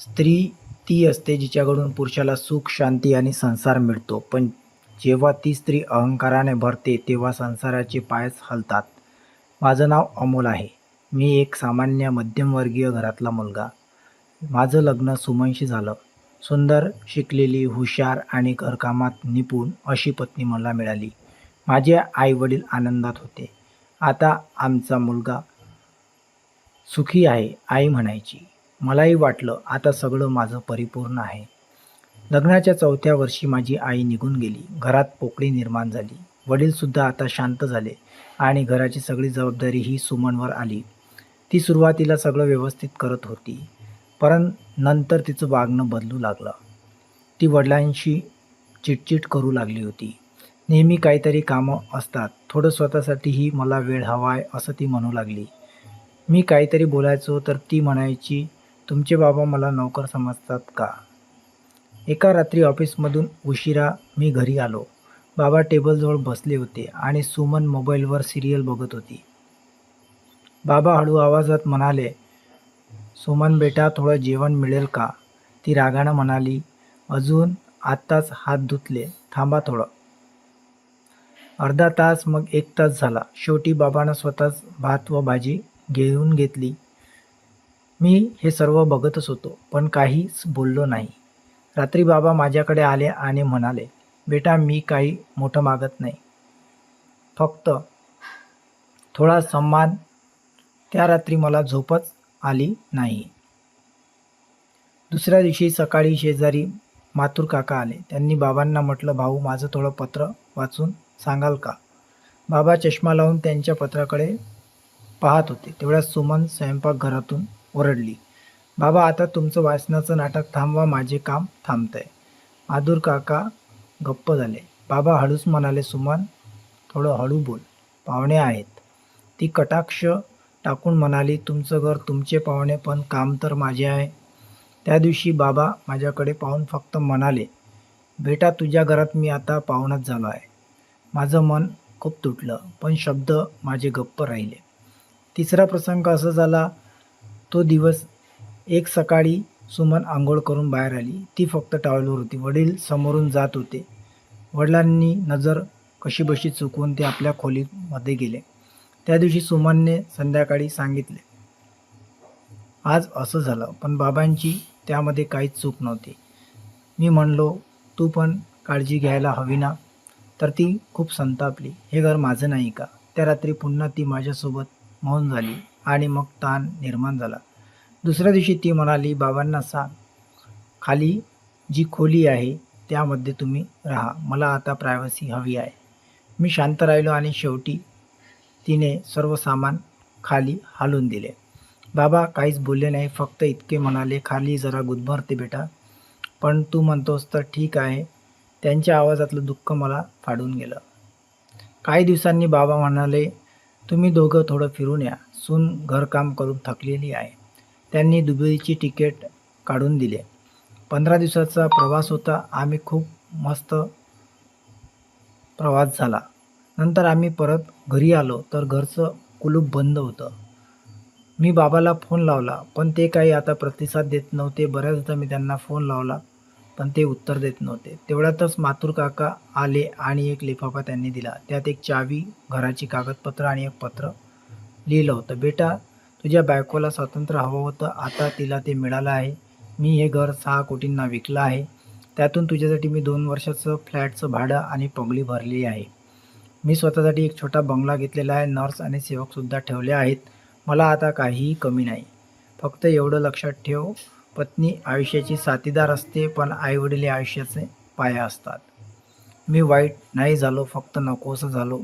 स्त्री ती असते जिच्याकडून पुरुषाला सुख शांती आणि संसार मिळतो. पण जेव्हा ती स्त्री अहंकाराने भरते तेव्हा संसाराचे पायच हलतात. माझं नाव अमोल आहे. मी एक सामान्य मध्यमवर्गीय घरातला मुलगा. माझं लग्न सुमनशी झालं. सुंदर शिकलेली हुशार आणि घरकामात निपुण अशी पत्नी मला मिळाली. माझे आई वडील आनंदात होते. आता आमचा मुलगा सुखी आहे आई म्हणायची. मलाही वाटलं आता सगळं माझं परिपूर्ण आहे. लग्नाच्या चौथ्या वर्षी माझी आई निघून गेली. घरात पोकळी निर्माण झाली. वडीलसुद्धा आता शांत झाले आणि घराची सगळी जबाबदारी ही सुमनवर आली. ती सुरुवातीला सगळं व्यवस्थित करत होती परंतु नंतर तिचं वागणं बदलू लागलं. ती वडिलांशी चिटचिट करू लागली होती. नेहमी काहीतरी कामं असतात. थोडं स्वतःसाठीही मला वेळ हवा आहे असं ती म्हणू लागली. मी काहीतरी बोलायचो तर ती म्हणायची तुमचे बाबा मला नोकर समजतात का? एका रात्री ऑफिसमधून उशिरा मी घरी आलो. बाबा टेबलजवळ बसले होते आणि सुमन मोबाईलवर सिरियल बघत होती. बाबा हळू आवाजात म्हणाले सुमन बेटा थोडं जेवण मिळेल का? ती रागानं म्हणाली अजून आत्ताच हात धुतले. थांबा थोडं. अर्धा तास मग एक तास झाला. शेवटी बाबानं स्वतःच भात व भाजी घेऊन घेतली. मी हे सर्व बघतच होतो पण काहीच बोललो नाही. रात्री बाबा माझ्याकडे आले आणि म्हणाले बेटा मी काही मोठं मागत नाही. फक्त थोडा सम्मान त्या रात्री मला झोपच आली नाही. दुसऱ्या दिवशी सकाळी शेजारी मातूर काका आले. त्यांनी बाबांना म्हटलं भाऊ माझं थोडं पत्र वाचून सांगाल का? बाबा चष्मा लावून त्यांच्या पत्राकडे पाहत होते. तेवढ्या सुमन स्वयंपाकघरातून ओरडली. बाबा आता तुमचं वाचनाचं नाटक थांबवा माझे काम थांबतंय. आदूर काका गप्प झाले. बाबा हळूच म्हणाले सुमन थोडं हळू बोल. पाहुणे आहेत. ती कटाक्ष टाकून म्हणाली तुमचं घर तुमचे पाहुणे पण काम तर माझे आहे. त्या दिवशी बाबा माझ्याकडे पाहून फक्त म्हणाले बेटा तुझ्या घरात मी आता पाहुणाच झालो आहे. माझं मन खूप तुटलं पण शब्द माझे गप्प राहिले. तिसरा प्रसंग असा झाला तो दिवस एक सकाळी सुमन आंघोळ करून बाहेर आली. ती फक्त टाळवर होती. वडील समोरून जात होते. वडिलांनी नजर कशीबशी चुकवून ते आपल्या खोलीमध्ये गेले. त्या दिवशी सुमनने संध्याकाळी सांगितले आज असं झालं पण बाबांची त्यामध्ये काहीच चूक नव्हती. मी म्हणलो तू पण काळजी घ्यायला हवी ना तर ती खूप संतापली हे घर माझं नाही का त्या रात्री पुन्हा ती माझ्यासोबत मौन झाली. आणि मग ताण निर्माण झाला. दुसऱ्या दिवशी ती म्हणाली बाबांना सांग खाली जी खोली आहे त्यामध्ये तुम्ही राहा. मला आता प्रायव्हसी हवी आहे. मी शांत राहिलो आणि शेवटी तिने सर्व सामान खाली हालून दिले. बाबा काहीच बोलले नाही. फक्त इतके म्हणाले खाली जरा गुदमरते बेटा. पण तू म्हणतोस तर ठीक आहे. त्यांच्या आवाजातलं दुःख मला फाडून गेलं. काही दिवसांनी बाबा म्हणाले तुम्ही दोघं थोडं फिरून या. सून घरकाम करून थकलेली आहे. त्यांनी दुबईची तिकीट काढून दिले. पंधरा दिवसाचा प्रवास होता. आम्ही खूप मस्त प्रवास झाला. नंतर आम्ही परत घरी आलो तर घरचं कुलूप बंद होतं. मी बाबाला फोन लावला पण ते काही आता प्रतिसाद देत नव्हते. बऱ्याचदा मी त्यांना फोन लावला पण ते उत्तर देत नव्हते. तेवढ्यातच मातूर काका आले आणि एक लिफाफा त्यांनी दिला. त्यात एक चावी घराची कागदपत्र आणि एक पत्र लिहिलं होतं. बेटा तुझ्या बायकोला स्वातंत्र्य हवं होतं. आता तिला ते मिळालं आहे. मी हे घर सहा कोटींना विकलं आहे. त्यातून तुझ्यासाठी मी दोन वर्षाचं फ्लॅटचं भाडं आणि पगली भरली आहे. मी स्वतःसाठी एक छोटा बंगला घेतलेला आहे. नर्स आणि सेवकसुद्धा ठेवले आहेत. मला आता काहीही कमी नाही. फक्त एवढं लक्षात ठेव. पत्नी आयुष्याची साथीदार असते पण आईवडील आयुष्याचे पाया असतात. मी वाईट नाही झालो फक्त नकोसं झालो.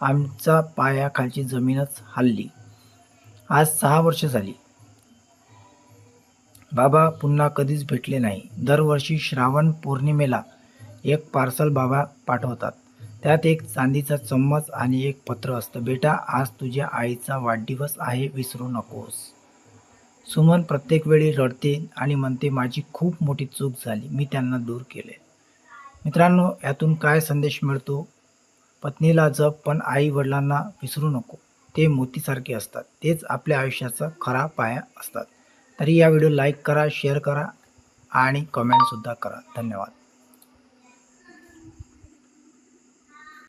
आमचा पायाखालची जमीनच हल्ली. आज सहा वर्ष झाली. बाबा पुन्हा कधीच भेटले नाही. दरवर्षी श्रावण पौर्णिमेला एक पार्सल बाबा पाठवतात. त्यात एक चांदीचा चम्मच आणि एक पत्र असतं. बेटा आज तुझ्या आईचा वाढदिवस आहे विसरू नकोस. सुमन प्रत्येक वेळी रडते आणि म्हणते माझी खूप मोठी चूक झाली. मी त्यांना दूर केले. मित्रांनो यातून काय संदेश मिळतो? पत्नीला जप पण आई वडिलांना विसरू नको. ते मोतीसारखे असतात. तेच आपल्या आयुष्याचा खरा पाया असतात. तरी या व्हिडिओ लाईक करा शेअर करा आणि कमेंटसुद्धा करा. धन्यवाद.